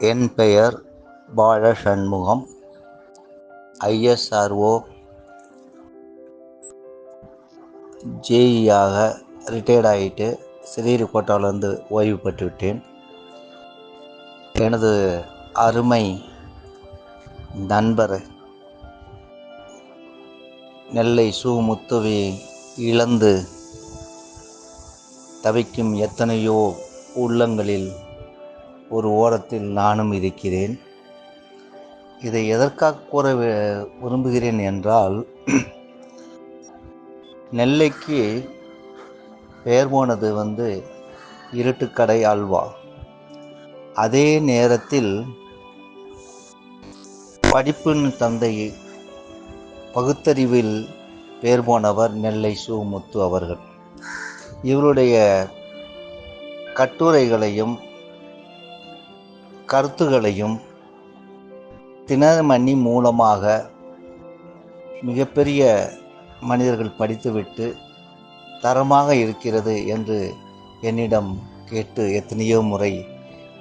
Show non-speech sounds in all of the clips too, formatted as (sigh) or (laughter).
என் பெயர் பால சண்முகம் ஐஎஸ்ஆர்ஓ ஜேஇயாக ரிட்டையர்ட் ஆகிட்டு ஸ்ரீரிகோட்டாவிலேருந்து ஓய்வு பெற்று விட்டேன் எனது அருமை நண்பர் நெல்லை சு முத்துவை இழந்து தவிக்கும் எத்தனையோ உள்ளங்களில் ஒரு ஓரத்தில் நானும் இருக்கிறேன். இதை எதற்காக கூற விரும்புகிறேன் என்றால் நெல்லைக்கு பெயர் போனது வந்து இருட்டுக்கடை அல்வா. அதே நேரத்தில் படிப்பின் தந்தை பகுத்தறிவில் பேர் போனவர் நெல்லை சு முத்து அவர்கள். இவருடைய கட்டுரைகளையும் கருத்துகளையும் தினமணி மூலமாக மிகப்பெரிய மனிதர்கள் படித்துவிட்டு தரமாக இருக்கிறது என்று என்னிடம் கேட்டு எத்தனையோ முறை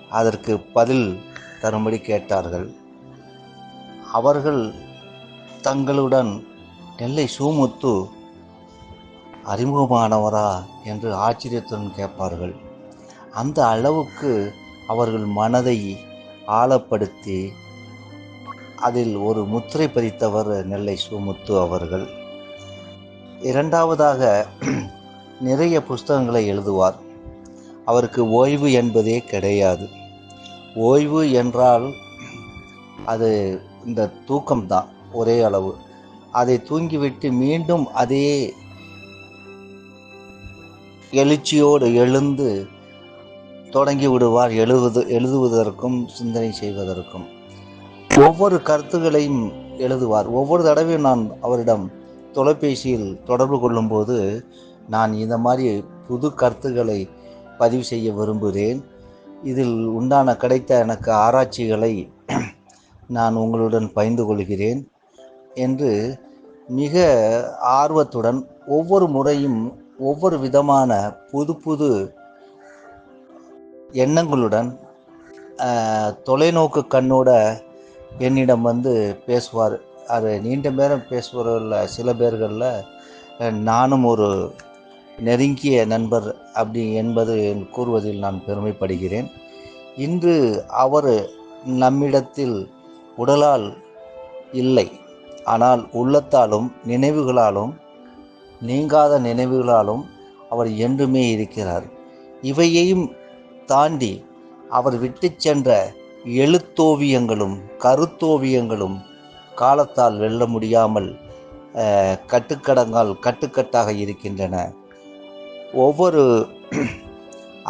அதற்கு பதில் தரும்படி கேட்டார்கள். அவர்கள் தங்களுடன் நெல்லை சூமுத்து அறிமுகமானவரா? என்று ஆச்சரியத்துடன் கேட்பார்கள். அந்த அளவுக்கு அவர்கள் மனதை ஆழப்படுத்தி அதில் ஒரு முத்திரை பதித்தவர் நெல்லை சுமுத்து அவர்கள். இரண்டாவதாக (clears throat) நிறைய புஸ்தகங்களை எழுதுவார். அவருக்கு ஓய்வு என்பதே கிடையாது. ஓய்வு என்றால் அது இந்த தூக்கம்தான் ஒரே அளவு. அதை தூங்கிவிட்டு மீண்டும் அதே எழுச்சியோடு எழுந்து தொடங்கி விடுவார் எழுவது எழுதுவதற்கும் சிந்தனை செய்வதற்கும். ஒவ்வொரு கருத்துக்களையும் எழுதுவார். ஒவ்வொரு தடவையும் நான் அவரிடம் தொலைபேசியில் தொடர்பு கொள்ளும்போது நான் இந்த மாதிரி புது கருத்துக்களை பதிவு செய்ய விரும்புகிறேன். இதில் உண்டான கிடைத்த எனக்கு ஆராய்ச்சிகளை நான் உங்களுடன் பகிர்ந்து கொள்கிறேன் என்று மிக ஆர்வத்துடன் ஒவ்வொரு முறையும் ஒவ்வொரு விதமான புது புது எண்ணங்களுடன் தொலைநோக்கு கண்ணோட என்னிடம் வந்து பேசுவார். அது நீண்ட நேரம் பேசுபவர்களில் சில பேர்களில் நானும் ஒரு நெருங்கிய நண்பர் அப்படி என்பது கூறுவதில் நான் பெருமைப்படுகிறேன். இன்று அவர் நம்மிடத்தில் உடலால் இல்லை. ஆனால் உள்ளத்தாலும் நினைவுகளாலும் நீங்காத நினைவுகளாலும் அவர் என்றுமே இருக்கிறார். இவையையும் தாண்டி அவர் விட்டு சென்ற எழுத்தோவியங்களும் கருத்தோவியங்களும் காலத்தால் வெல்ல முடியாமல் கட்டுக்கடங்கால் கட்டுக்கட்டாக இருக்கின்றன. ஒவ்வொரு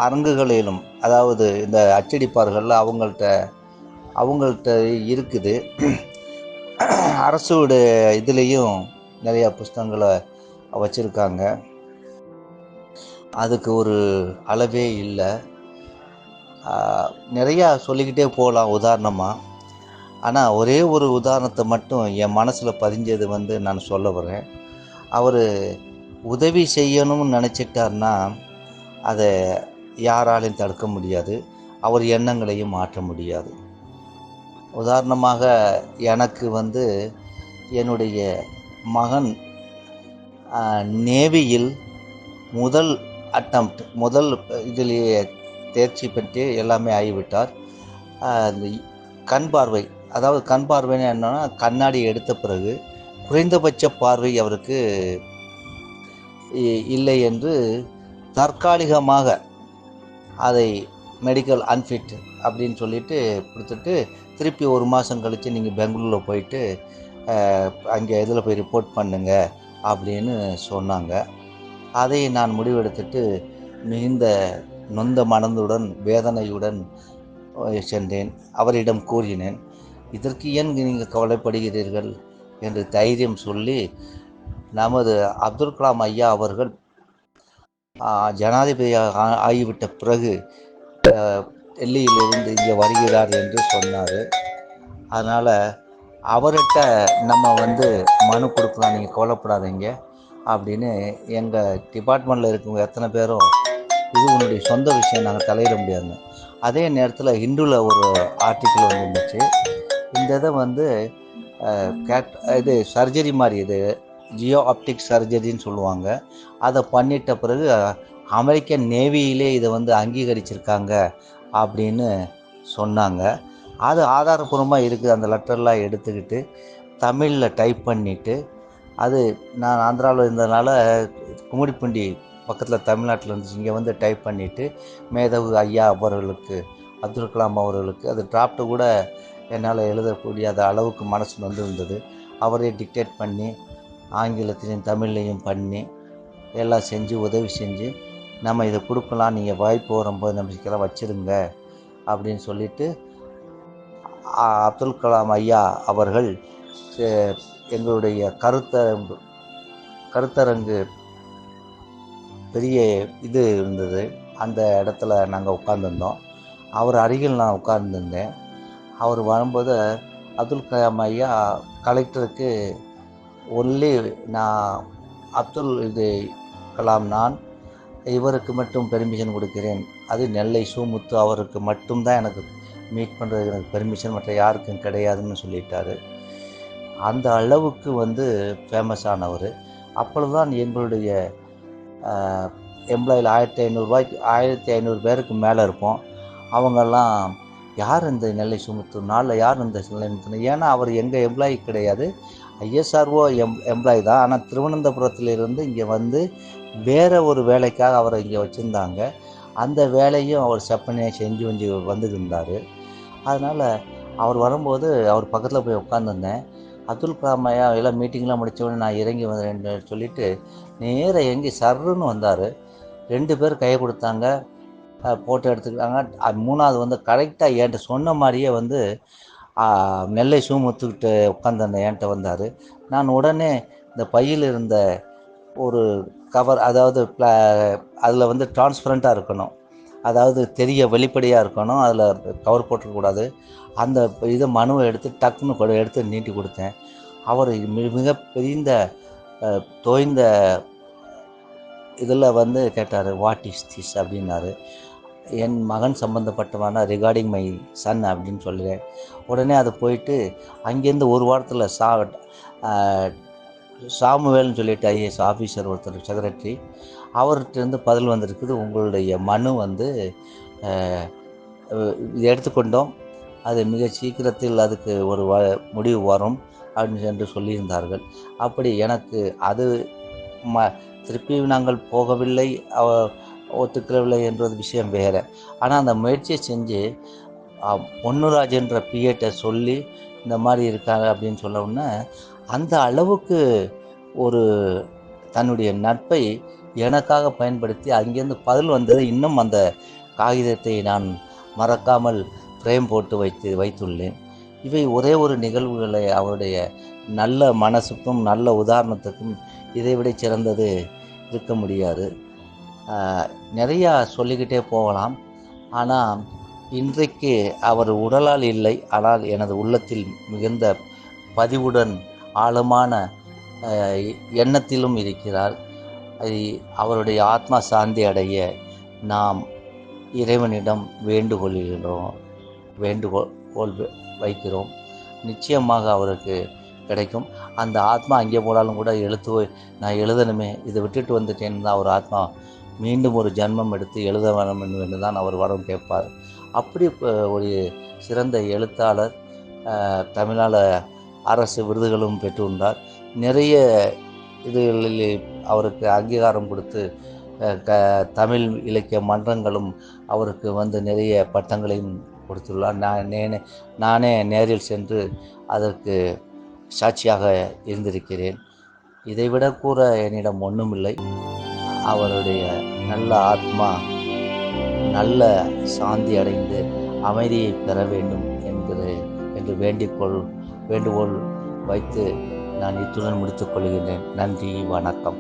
அரங்குகளிலும் அதாவது இந்த அச்சடிப்பார்கள் அவங்கள்ட்ட அவங்கள்ட்ட இருக்குது. அரசோட இதுலேயும் நிறையா புஸ்தகங்களை வச்சுருக்காங்க. அதுக்கு ஒரு அளவே இல்லை. நிறையா சொல்லிக்கிட்டே போகலாம் உதாரணமாக ஆனால் ஒரே ஒரு உதாரணத்தை மட்டும் என் மனசில் பதிஞ்சது வந்து நான் சொல்ல வரேன் அவர் உதவி செய்யணும்னு நினச்சிட்டார்னா அதை யாராலையும் தடுக்க முடியாது. அவர் எண்ணங்களையும் மாற்ற முடியாது. உதாரணமாக எனக்கு வந்து என்னுடைய மகன் நேவியில் முதல் அட்டம்ப்ட் முதல் இதிலேயே தேர்ச்சி பெற்று எல்லாமே ஆகிவிட்டார். அந்த கண் பார்வை அதாவது கண் பார்வைன்னா என்னன்னா கண்ணாடி எடுத்த பிறகு குறைந்தபட்ச பார்வை அவருக்கு இ- இல்லை என்று தற்காலிகமாக அதை மெடிக்கல் அன்ஃபிட் அப்படின்னு சொல்லிட்டு கொடுத்துட்டு திருப்பி ஒரு மாதம் கழித்து நீங்கள் பெங்களூரில் போயிட்டு அங்கே இதில் போய் ரிப்போர்ட் பண்ணுங்க அப்படின்னு சொன்னாங்க. அதை நான் முடிவெடுத்துட்டு மிகுந்த நொந்த மனதுடன் வேதனையுடன் சென்றேன். அவரிடம் கூறினேன் இதற்கு ஏன் நீங்கள் கவலைப்படுகிறீர்கள்? என்று தைரியம் சொல்லி நமது அப்துல் கலாம் ஐயா அவர்கள் ஜனாதிபதியாக ஆ- ஆகிவிட்ட பிறகு டெல்லியிலிருந்து இங்கே வருகிறார் என்று சொன்னார். அதனால் அவர்கிட்ட நம்ம வந்து மனு கொடுக்கலாம் நீங்கள் கவலைப்படாதீங்க அப்படின்னு எங்கள் டிபார்ட்மெண்ட்டில் இருக்கவங்க எத்தனை பேரும் இது உன்னுடைய சொந்த விஷயம் நாங்கள் தலையிட முடியாதுங்க. அதே நேரத்தில் ஹிந்துவில் ஒரு ஆர்டிக்கிள் வந்துருந்துச்சு. இந்த இதை வந்து கேட் இது சர்ஜரி மாதிரி இது ஜியோ ஆப்டிக் சர்ஜரின்னு சொல்லுவாங்க. அதை பண்ணிட்ட பிறகு அமெரிக்கன் நேவியிலே இதை வந்து அங்கீகரிச்சிருக்காங்க அப்படின்னு சொன்னாங்க. அது ஆதாரபூர்வமாக இருக்குது. அந்த லெட்டர்லாம் எடுத்துக்கிட்டு தமிழில் டைப் பண்ணிவிட்டு அது நான் ஆந்திராவில் இருந்ததுனால கும்மிடிப்பூண்டி பக்கத்தில் தமிழ்நாட்டில் இருந்துச்சு இங்கே வந்து டைப் பண்ணிவிட்டு மேதகு ஐயா அவர்களுக்கு அப்துல் கலாம் அவர்களுக்கு அது டிராப்ட்டு கூட என்னால் எழுதக்கூடிய அந்த அளவுக்கு மனசு வந்து இருந்தது அவரே டிக்டேட் பண்ணி ஆங்கிலத்திலையும் தமிழ்லையும் பண்ணி எல்லாம் செஞ்சு உதவி செஞ்சு நம்ம இதை கொடுக்கலாம் நீங்கள் வாய்ப்பு வரும்போது நம்பிக்கைலாம் வச்சுருங்க அப்படின்னு சொல்லிட்டு அப்துல் கலாம் ஐயா அவர்கள் எங்களுடைய கருத்தரங்கு கருத்தரங்கு பெரிய இது இருந்தது. அந்த இடத்துல நாங்கள் உட்காந்துருந்தோம் அவர் அருகில் நான் உட்கார்ந்துருந்தேன். அவர் வரும்போது அப்துல் கலாம் ஐயா கலெக்டருக்கு ஒன்லி நான் அப்துல் இது கலாம் நான் இவருக்கு மட்டும் பெர்மிஷன் கொடுக்கிறேன். அது நெல்லை சூமுத்து அவருக்கு மட்டும்தான் எனக்கு மீட் பண்ணுறதுக்கு எனக்கு பெர்மிஷன் மற்ற யாருக்கும் கிடையாதுன்னு சொல்லிட்டாரு. அந்த அளவுக்கு வந்து ஃபேமஸ் ஆனவர். அப்பொழுதுதான் எங்களுடைய எம்ப்ளாயில் ஆயிரத்தி ஐநூறுரூவாய்க்கு ஆயிரத்தி ஐநூறு பேருக்கு மேலே இருப்போம். அவங்கெல்லாம் யார் இந்த நெல்லை சுமத்து நாளில் யார் இந்த நெல்லை சுமுத்து ஏன்னா அவர் எங்கள் எம்ப்ளாயி கிடையாது. ஐஎஸ்ஆர்ஓ எம் எம்ப்ளாயி தான். ஆனால் திருவனந்தபுரத்திலிருந்து இங்கே வந்து வேறு ஒரு வேலைக்காக அவரை இங்கே வச்சுருந்தாங்க. அந்த வேலையும் அவர் செப்பனையாக செஞ்சு கொஞ்சம் வந்துட்டு இருந்தார். அதனால் அவர் வரும்போது அவர் பக்கத்தில் போய் உட்காந்துருந்தேன் அப்துல் கலாம் ஐயா எல்லாம் மீட்டிங்லாம் முடித்தவொடனே உடனே நான் இறங்கி வந்தேன் சொல்லிட்டு நேராக எங்கே சர்ருன்னு வந்தார். ரெண்டு பேர் கையை கொடுத்தாங்க. ஃபோட்டோ எடுத்துக்கிட்டாங்க. அது மூணாவது வந்து கரெக்டாக என்கிட்ட சொன்ன மாதிரியே வந்து நெல்லை சூமுத்துக்கிட்டு உட்காந்துருந்த என்கிட்ட வந்தார். நான் உடனே இந்த பையில் இருந்த ஒரு கவர் அதாவது அதில் வந்து டிரான்ஸ்பரண்ட்டாக இருக்கணும். அதாவது தெரிய வெளிப்படையாக இருக்கணும் அதில் கவர் போட்டுருக்கூடாது அந்த இதை மனுவை எடுத்து டக்குன்னு கொடு- எடுத்து நீட்டி கொடுத்தேன். அவர் மிக மிக பெரிய தோய்ந்த இதில் வந்து கேட்டார் வாட் இஸ் திஸ் அப்படின்னாரு. என் மகன் சம்மந்தப்பட்டவான ரிகார்டிங் மை சன் அப்படின்னு சொல்லுவேன் உடனே அது போயிட்டு அங்கேருந்து ஒரு வாரத்தில் சா சாமுவேல்னு சொல்லிட்டு ஐஏஎஸ் ஆஃபீஸர் ஒருத்தர் செக்ரட்டரி அவர்கிட்டருந்து பதில் வந்திருக்குது. உங்களுடைய மனு வந்து எடுத்துக்கொண்டோம். அது மிக சீக்கிரத்தில் அதுக்கு ஒரு வ முடிவு வரும் அப்படின்னு என்று சொல்லியிருந்தார்கள். அப்படி எனக்கு அது ம திருப்பி நாங்கள் போகவில்லை அவ ஒத்துக்கவில்லை என்றது விஷயம் வேறு. ஆனால் அந்த முயற்சியை செஞ்சு பொன்னுராஜ் என்ற பிஏட்டை சொல்லி இந்த மாதிரி இருக்காங்க அப்படின்னு சொன்ன உடனே அந்த அளவுக்கு ஒரு தன்னுடைய நட்பை எனக்காக பயன்படுத்தி அங்கேருந்து பதில் வந்தது. இன்னும் அந்த காகிதத்தை நான் மறக்காமல் ஃப்ரேம் போட்டு வைத்து வைத்துள்ளேன். இவை ஒரே ஒரு நிகழ்வுகளை அவருடைய நல்ல மனசுக்கும் நல்ல உதாரணத்துக்கும் இதைவிட சிறந்தது இருக்க முடியாது. நிறையா சொல்லிக்கிட்டே போகலாம். ஆனால் இன்றைக்கு அவர் உடலால் இல்லை. ஆனால் எனது உள்ளத்தில் மிகுந்த பதிவுடன் ஆழமான எண்ணத்திலும் இருக்கிறார். அவருடைய ஆத்மா சாந்தி அடைய நாம் இறைவனிடம் வேண்டுகொள்கிறோம் வேண்டுகோள் கோள் வைக்கிறோம். நிச்சயமாக அவருக்கு கிடைக்கும். அந்த ஆத்மா அங்கே போனாலும் கூட எழுத்து நான் எழுதணுமே இதை விட்டுட்டு வந்துட்டேன்னு தான் அவர் ஆத்மா மீண்டும் ஒரு ஜென்மம் எடுத்து எழுத வேணும் என்று தான் அவர் வரம் கேட்பார். அப்படி ஒரு சிறந்த எழுத்தாளர் அஹ், அரசு விருதுகளும் பெற்றுள்ளார். நிறைய இதுகளில் அவருக்கு அங்கீகாரம் கொடுத்து க தமிழ் இலக்கிய மன்றங்களும் அவருக்கு வந்து நிறைய பட்டங்களையும் கொடுத்துள்ளார். நான் நேனே நானே நேரில் சென்று அதற்கு சாட்சியாக இருந்திருக்கிறேன். இதைவிட கூற என்னிடம் ஒன்றுமில்லை அவருடைய நல்ல ஆத்மா நல்ல சாந்தி அடைந்து அமைதியை பெற வேண்டும் என்கிற என்று வேண்டிக்கொள் வேண்டுகோள் வைத்து நான் இத்துடன் முடித்துக் கொள்கிறேன். நன்றி வணக்கம்.